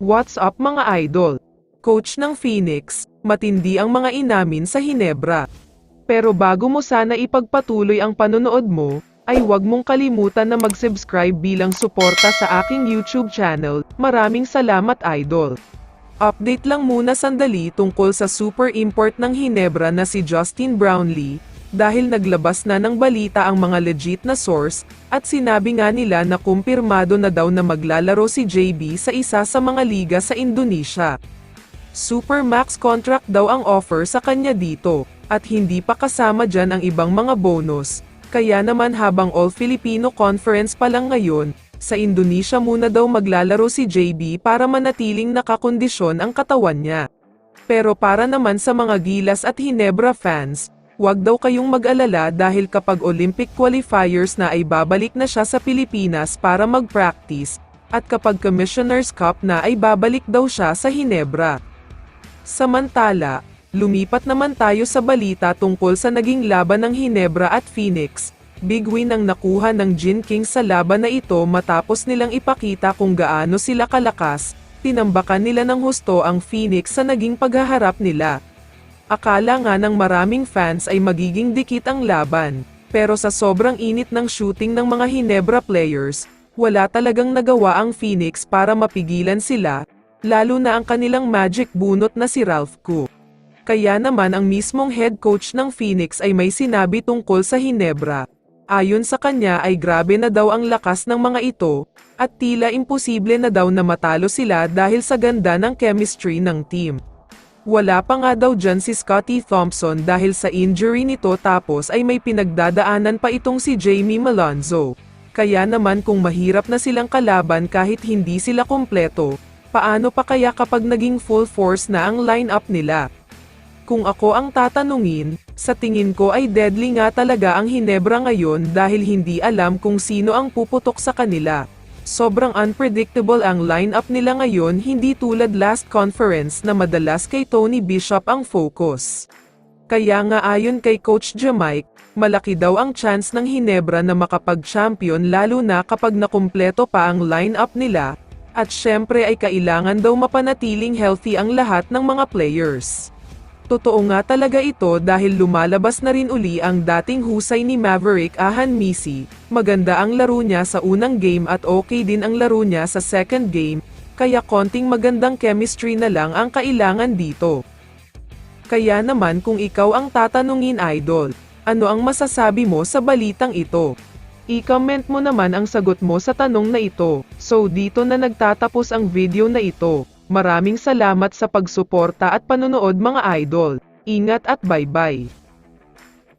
What's up mga idol? Coach ng Phoenix, matindi ang mga inamin sa Hinebra. Pero bago mo sana ipagpatuloy ang panonood mo, ay huwag mong kalimutan na mag-subscribe bilang suporta sa aking YouTube channel. Maraming salamat idol. Update lang muna sandali tungkol sa super import ng Hinebra na si Justin Brownlee, dahil naglabas na ng balita ang mga legit na source, at sinabi nga nila na kumpirmado na daw na maglalaro si JB sa isa sa mga liga sa Indonesia. Supermax contract daw ang offer sa kanya dito, at hindi pa kasama dyan ang ibang mga bonus, kaya naman habang All-Filipino Conference pa lang ngayon, sa Indonesia muna daw maglalaro si JB para manatiling nakakondisyon ang katawan niya. Pero para naman sa mga Gilas at Hinebra fans, Huwag daw kayong mag-alala dahil kapag Olympic qualifiers na ay babalik na siya sa Pilipinas para mag-practice, at kapag Commissioner's Cup na ay babalik daw siya sa Hinebra. Samantala, lumipat naman tayo sa balita tungkol sa naging laban ng Hinebra at Phoenix. Big win ang nakuha ng Jin King sa laban na ito matapos nilang ipakita kung gaano sila kalakas, tinambakan nila ng husto ang Phoenix sa naging paghaharap nila. Akala nga ng maraming fans ay magiging dikit ang laban, pero sa sobrang init ng shooting ng mga Hinebra players, wala talagang nagawa ang Phoenix para mapigilan sila, lalo na ang kanilang magic bunot na si Ralph Koo. Kaya naman ang mismong head coach ng Phoenix ay may sinabi tungkol sa Hinebra. Ayon sa kanya ay grabe na daw ang lakas ng mga ito, at tila imposible na daw na matalo sila dahil sa ganda ng chemistry ng team. Wala pa nga daw dyan si Scotty Thompson dahil sa injury nito tapos ay may pinagdadaanan pa itong si Jamie Malonzo. Kaya naman kung mahirap na silang kalaban kahit hindi sila kompleto, paano pa kaya kapag naging full force na ang lineup nila? Kung ako ang tatanungin, sa tingin ko ay deadly nga talaga ang Hinebra ngayon dahil hindi alam kung sino ang puputok sa kanila. Sobrang unpredictable ang lineup nila ngayon hindi tulad last conference na madalas kay Tony Bishop ang focus. Kaya nga ayon kay Coach Jamike, malaki daw ang chance ng Hinebra na makapag-champion lalo na kapag nakumpleto pa ang lineup nila, at syempre ay kailangan daw mapanatiling healthy ang lahat ng mga players. Totoo nga talaga ito dahil lumalabas na rin uli ang dating husay ni Maverick Ahan Misi, maganda ang laro niya sa unang game at okay din ang laro niya sa second game, kaya konting magandang chemistry na lang ang kailangan dito. Kaya naman kung ikaw ang tatanungin idol, ano ang masasabi mo sa balitang ito? I-comment mo naman ang sagot mo sa tanong na ito. So dito na nagtatapos ang video na ito. Maraming salamat sa pagsuporta at panonood mga idol. Ingat at bye-bye.